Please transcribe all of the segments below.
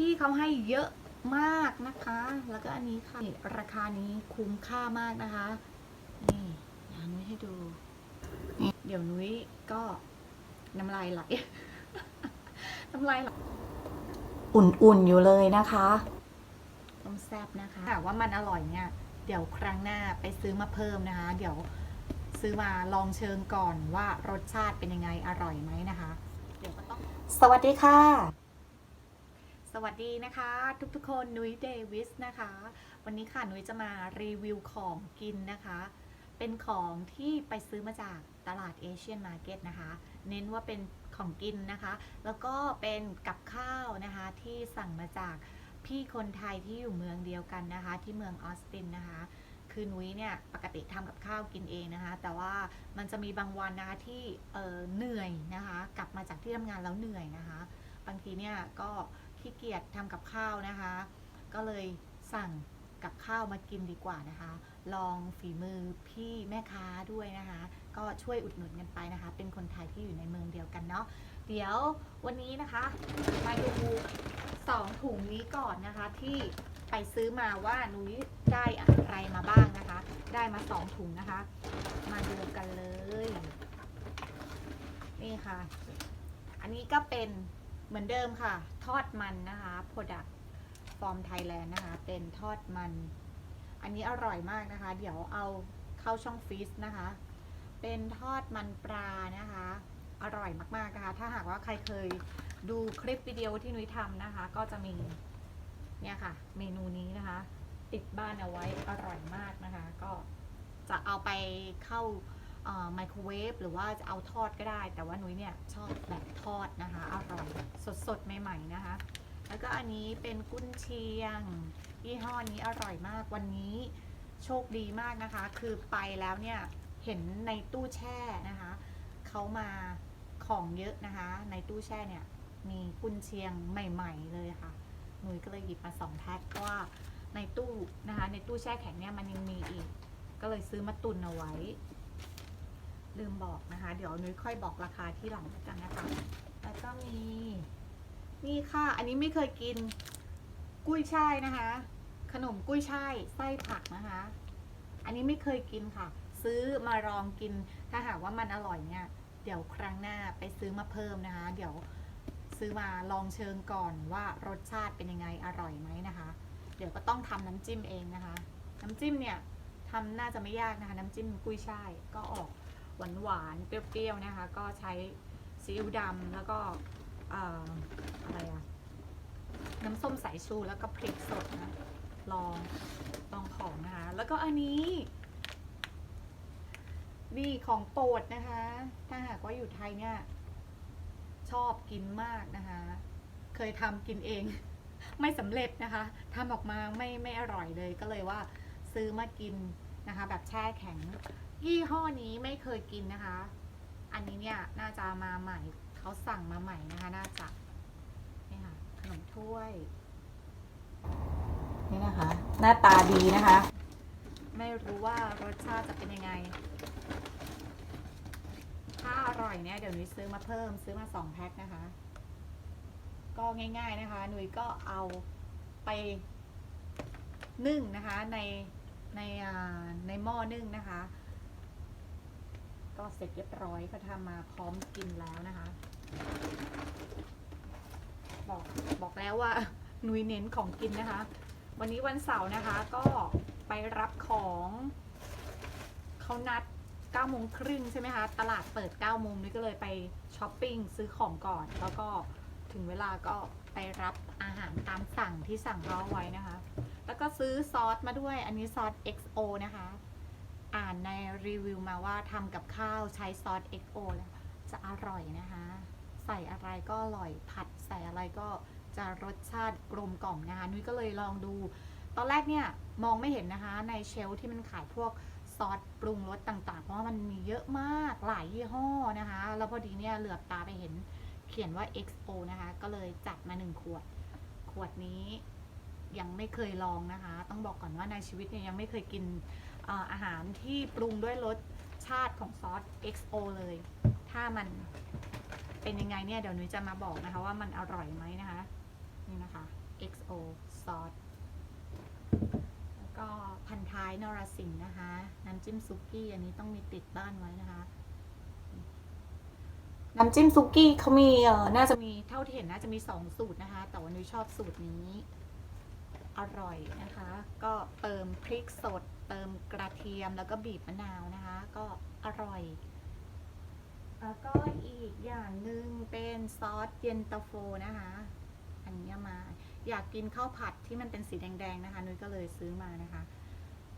พี่ๆเขาให้เยอะมากนะคะ แล้วก็อันนี้ค่ะนี่ราคานี้คุ้มค่ามากนะคะ นี่เดี๋ยวนุ้ยให้ดูนี่เดี๋ยวนุ้ยก็น้ำลายไหล น้ำลายไหล อุ่นๆอยู่เลยนะคะต้มแซ่บนะคะแต่ว่ามันอร่อยเนี่ย เดี๋ยวครั้งหน้าไปซื้อมาเพิ่มนะคะ เดี๋ยวซื้อมาลองเชิงก่อนว่ารสชาติเป็นยังไงอร่อยไหมนะคะ เดี๋ยวก็ต้อง สวัสดีค่ะ สวัสดีนะคะทุกๆคนนุ้ยเดวิสนะคะ วันนี้ค่ะนุ้ยจะมารีวิวของกินนะคะ เป็นของที่ไปซื้อมาจากตลาดเอเชียนมาร์เก็ตนะคะ เน้นว่าเป็นของกินนะคะ แล้วก็เป็นกับข้าวนะคะที่สั่งมาจากพี่คนไทยที่อยู่เมืองเดียวกันนะคะ ที่เมืองออสตินนะคะ คือนุ้ยเนี่ยปกติทำกับข้าวกินเองนะคะ แต่ว่ามันจะมีบางวันนะคะที่เออเหนื่อยนะคะ กลับมาจากที่ทำงานแล้วเหนื่อยนะคะ บางทีเนี่ยก็ ขี้เกียจทำกับข้าวนะคะ ก็เลยสั่งกับข้าวมากินดีกว่านะคะ ลองฝีมือพี่แม่ค้าด้วยนะคะ ก็ช่วยอุดหนุนกันไปนะคะ เป็นคนไทยที่อยู่ในเมืองเดียวกันเนาะ เดี๋ยววันนี้นะคะ มาดูสองถุงนี้ก่อนนะคะที่ไปซื้อมาว่านุ้ยได้อะไรมาบ้างนะคะ ได้มาสองถุงนะคะ มาดูกันเลย นี่ค่ะ อันนี้ก็เป็น เหมือนเดิมค่ะ ทอดมันนะคะ Product from Thailand นะคะ เป็นทอดมัน อันนี้อร่อยมากนะคะ เดี๋ยวเอาเข้าช่องฟรีซนะคะ เป็นทอดมันปลานะคะ อร่อยมากๆนะคะ ถ้าหากว่าใครเคยดูคลิปวิดีโอที่นุ้ยทำนะคะ ก็จะมีเนี่ยค่ะ เมนูนี้นะคะ ติดบ้านเอาไว้อร่อยมากนะคะ ก็จะเอาไปเข้า ไมโครเวฟหรือว่าจะเอาทอดก็ได้ แต่ว่านุ้ยเนี่ยชอบแบบทอดนะคะอร่อยสดๆ ใหม่ๆนะคะ แล้วก็อันนี้เป็นกุ้นเชียงยี่ห้อนี้อร่อยมากวันนี้โชคดีมากนะคะ คือไปแล้วเนี่ยเห็นในตู้แช่นะคะเขามาของเยอะนะคะ ในตู้แช่เนี่ยมีกุนเชียงใหม่ ๆ เลยค่ะ หนุยก็เลยหยิบมาสองแพ็คเพราะว่าในตู้นะคะ ในตู้แช่แข็งเนี่ยมันยังมีอีก ก็เลยซื้อมาตุนเอาไว้ ลืมบอกนะคะ เดี๋ยวนุ้ยค่อยบอกราคาที่หลังกันนะคะ แล้วก็มี นี่ค่ะ อันนี้ไม่เคยกิน กุ้ยช่ายนะคะ ขนมกุ้ยช่ายไส้ผักนะคะ อันนี้ไม่เคยกินค่ะ ซื้อมาลองกิน ถ้าหากว่ามันอร่อยเนี่ย เดี๋ยวครั้งหน้าไปซื้อมาเพิ่มนะคะ เดี๋ยวซื้อมาลองเชิงก่อนว่ารสชาติเป็นยังไงอร่อยไหมนะคะ เดี๋ยวก็ต้องทำน้ำจิ้มเองนะคะ น้ำจิ้มเนี่ยทำน่าจะไม่ยากนะคะ น้ำจิ้มกุ้ยช่ายก็ออก หวานหวานๆเปรี้ยวๆนะคะ ก็ใช้ซีอิ๊วดำแล้วก็เอ่ออะไรอะน้ำส้มสายชูแล้วก็พริกสดนะ ลองลองของนะคะ แล้วก็อันนี้ นี่ของโปรดนะคะ ถ้าหากว่าอยู่ไทยเนี่ย ชอบกินมากนะคะ เคยทำกินเอง ไม่สำเร็จนะคะทำออกมาไม่ไม่อร่อยเลยก็เลยว่าซื้อมากิน นะคะ แบบแช่แข็ง ยี่ห้อนี้ไม่เคยกินนะคะ อันนี้เนี่ยน่าจะมาใหม่เขาสั่งมาใหม่นะคะ น่าจะนี่ค่ะขนมถ้วยนี่นะคะ หน้าตาดีนะคะ ไม่รู้ว่ารสชาติจะเป็นยังไง ถ้าอร่อยเนี่ยเดี๋ยวนุ้ยซื้อมาเพิ่มซื้อมาสองแพ็คนะคะ ก็ง่าย ๆนะคะนุ้ยก็เอาไปนึ่งนะคะใน ในในหม้อนึ่งนะคะ ก็เสร็จเรียบร้อยก็ทำมาพร้อมกินแล้วนะคะ บอกบอกแล้วว่านุยเน้นของกินนะคะ วันนี้วันเสาร์นะคะก็ไปรับของเขานัด9โมงครึ่งใช่ไหมคะ ตลาดเปิด9โมงนุ้ยก็เลยไปช้อปปิ้งซื้อของก่อน แล้วก็ถึงเวลาก็ไปรับอาหารตามสั่งที่สั่งเขาเอาไว้นะคะ แล้วก็ซื้อซอสมาด้วย อันนี้ซอส XO นะคะ อ่านในรีวิวมาว่าทำกับข้าวใช้ซอส XO แล้วจะอร่อยนะคะ ใส่อะไรก็อร่อย ผัดใส่อะไรก็จะรสชาติกลมกล่อมนะคะนุ้ยก็เลยลองดู ตอนแรกเนี่ยมองไม่เห็นนะคะ ในเชลฟ์ที่มันขายพวกซอสปรุงรสต่างๆ เพราะว่ามันมีเยอะมากหลายยี่ห้อนะคะ แล้วพอดีเนี่ยเหลือบตาไปเห็นเขียนว่า XO นะคะ ก็เลยจัดมาหนึ่งขวด ขวดนี้ ยังไม่เคยลองนะคะ ต้องบอกก่อนว่าในชีวิตเนี่ยยังไม่เคยกินอาหารที่ปรุงด้วยรสชาติของซอส XO เลย ถ้ามันเป็นยังไงเนี่ยเดี๋ยวนุ้ยจะมาบอกนะคะว่ามันอร่อยไหมนะคะ นี่นะคะ XO ซอสแล้วก็พันท้ายนรสิงห์นะคะ น้ำจิ้มซุกี้อันนี้ต้องมีติดบ้านไว้นะคะ น้ำจิ้มซุกี้เขามีเออน่าจะมีเท่าที่เห็นน่าจะมีสองสูตรนะคะ แต่ว่านุ้ยชอบสูตรนี้ อร่อยนะคะ ก็เติมพริกสด เติมกระเทียมแล้วก็บีบมะนาวนะคะ ก็อร่อย แล้วก็อีกอย่างหนึ่งเป็นซอสเย็นตาโฟนะคะ อันนี้มาอยากกินข้าวผัดที่มันเป็นสีแดงๆนะคะนุ้ยก็เลยซื้อมานะคะ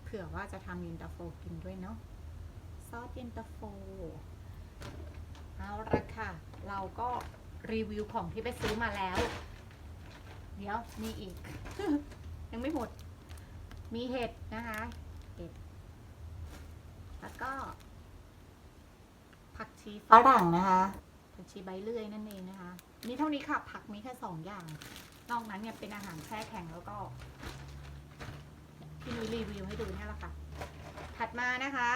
เผื่อว่าจะทำเย็นตาโฟกินด้วยเนาะซอสเย็นตาโฟเอาละค่ะ เราก็รีวิวของที่ไปซื้อมาแล้ว เดี๋ยวมีอีก ยังไม่หมด มีเห็ดนะคะเห็ดแล้วก็ ผักชีฝรั่งนะคะ ผักชีใบเลื่อยนั่นเองนะคะ มีเท่านี้ค่ะ ผักมีแค่สองอย่าง นอกนั้นเนี่ยเป็นอาหารแช่แข็งแล้วก็ที่นุ้ยรีวิวให้ดูเนี่ยแหละค่ะ ถัดมานะคะ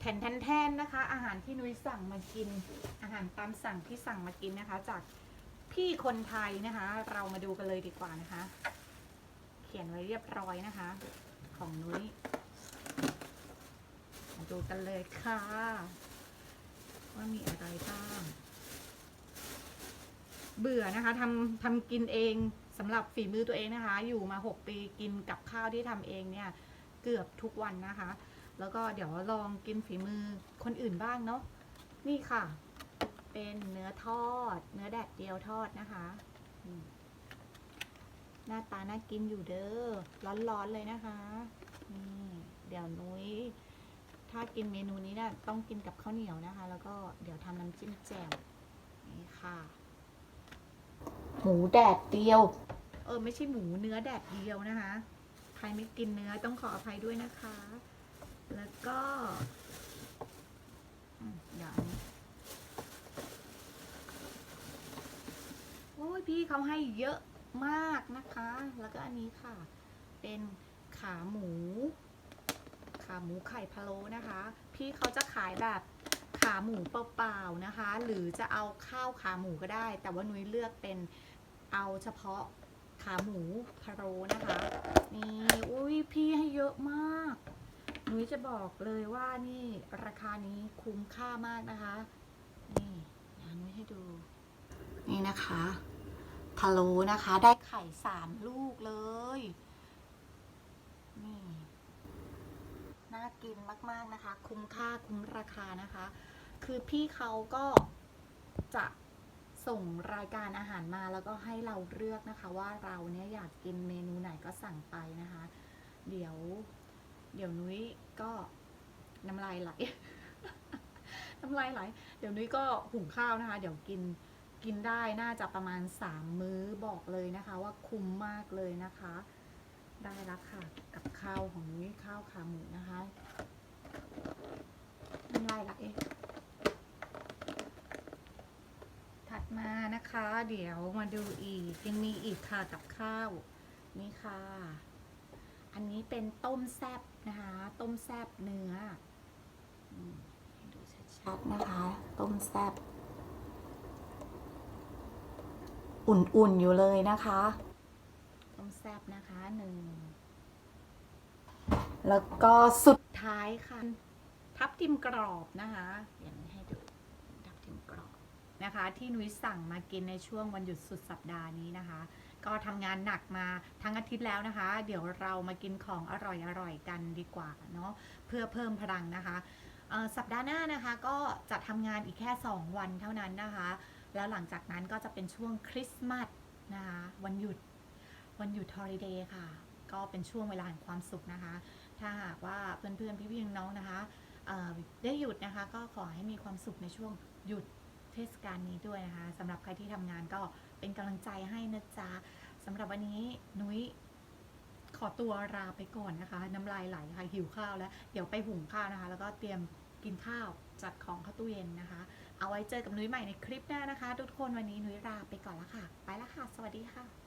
แทนแทนแทนนะคะ อาหารที่นุ้ยสั่งมากิน อาหารตามสั่งที่สั่งมากินนะคะ จากพี่คนไทยนะคะ เรามาดูกันเลยดีกว่านะคะเขียนไว้เรียบร้อยนะคะ ของนุ้ยมาดูกันเลยค่ะ ว่ามีอะไรบ้าง เบื่อนะคะทำทำกินเองสำหรับฝีมือตัวเองนะคะ อยู่มา 6 ปีกินกับข้าวที่ทำเองเนี่ยเกือบทุกวันนะคะ แล้วก็เดี๋ยวลองกินฝีมือคนอื่นบ้างเนาะนี่ค่ะ เป็นเนื้อทอด เนื้อแดดเดียวทอดนะคะ หน้าตาน่ากินอยู่เด้อ ร้อนๆเลยนะคะ นี่เดี๋ยวนุ้ย ถ้ากินเมนูนี้เนี่ยต้องกินกับข้าวเหนียวนะคะ แล้วก็เดี๋ยวทำน้ำจิ้มแจ่ว นี่ค่ะ หมูแดดเดียว เออ ไม่ใช่หมูเนื้อแดดเดียวนะคะ ใครไม่กินเนื้อต้องขออภัยด้วยนะคะ แล้วก็อืมเดี๋ยวอันนี้โอ้ยพี่เขาให้เยอะ มากนะคะ แล้วก็อันนี้ค่ะ เป็นขาหมู ขาหมูไข่พะโล้นะคะ พี่เขาจะขายแบบขาหมูเปล่าๆนะคะ หรือจะเอาข้าวขาหมูก็ได้ แต่ว่านุ้ยเลือกเป็นเอาเฉพาะขาหมูพะโล้นะคะ นี่อุ้ยพี่ให้เยอะมากนุ้ยจะบอกเลยว่านี่ราคานี้คุ้มค่ามากนะคะ นี่เดี๋ยวนุ้ยให้ดู นี่นะคะ พะโล้นะคะ ได้ไข่สามลูกเลย นี่ น่ากินมาก ๆ นะคะ คุ้มค่าคุ้มราคานะคะ คือพี่เขาก็จะส่งรายการอาหารมาแล้วก็ให้เราเลือกนะคะ ว่าเราเนี่ยอยากกินเมนูไหนก็สั่งไปนะคะ เดี๋ยว เดี๋ยวนุ้ยก็น้ำลายไหล น้ำลายไหล เดี๋ยวนุ้ยก็หุงข้าวนะคะ เดี๋ยวกิน กินได้น่าจะประมาณสามมื้อบอกเลยนะคะว่าคุ้มมากเลยนะคะ ได้แล้วค่ะกับข้าวของนุ้ยข้าวขาหมูนะคะน้ำลายไหลถัดมานะคะ เดี๋ยวมาดูอีกยังมีอีกค่ะกับข้าวนี่ค่ะ อันนี้เป็นต้มแซบนะคะ ต้มแซบเนื้อให้ดูชัดๆนะคะ ต้มแซบ อุ่นๆ อยู่เลยนะคะ ต้มแซบนะคะหนึ่ง แล้วก็สุดท้ายค่ะ ทับทิมกรอบนะคะเดี๋ยวให้ดูทับทิมกรอบนะคะ ที่นุ้ยสั่งมากินในช่วงวันหยุดสุดสัปดาห์นี้นะคะ ก็ทำงานหนักมาทั้งอาทิตย์แล้วนะคะ เดี๋ยวเรามากินของอร่อยๆกันดีกว่าเนาะเพื่อเพิ่มพลังนะคะเอ่อสัปดาห์หน้านะคะก็จะทำงานอีกแค่ 2 วันเท่านั้นนะคะ แล้วหลังจากนั้นก็จะเป็นช่วงคริสต์มาสนะคะวันหยุดวันหยุดฮอลิเดย์ค่ะ ก็เป็นช่วงเวลาแห่งความสุขนะคะ ถ้าหากว่าเพื่อนๆพี่ๆน้องๆนะคะได้หยุดนะคะก็ขอให้มีความสุขในช่วงหยุดเทศกาลนี้ด้วยนะคะสำหรับใครที่ทำงานก็เป็นกำลังใจให้นะจ๊ะสำหรับวันนี้นุ้ยขอตัวลาไปก่อนนะคะน้ำลายไหลค่ะหิวข้าวแล้ว เดี๋ยวไปหุงข้าวนะคะ แล้วก็เตรียมกินข้าวจัดของเข้าตู้เย็นนะคะ เอาไว้เจอกับนุ้ยใหม่ในคลิปหน้านะคะ ทุกคนวันนี้นุ้ยลาไปก่อนละค่ะ ไปละค่ะ สวัสดีค่ะ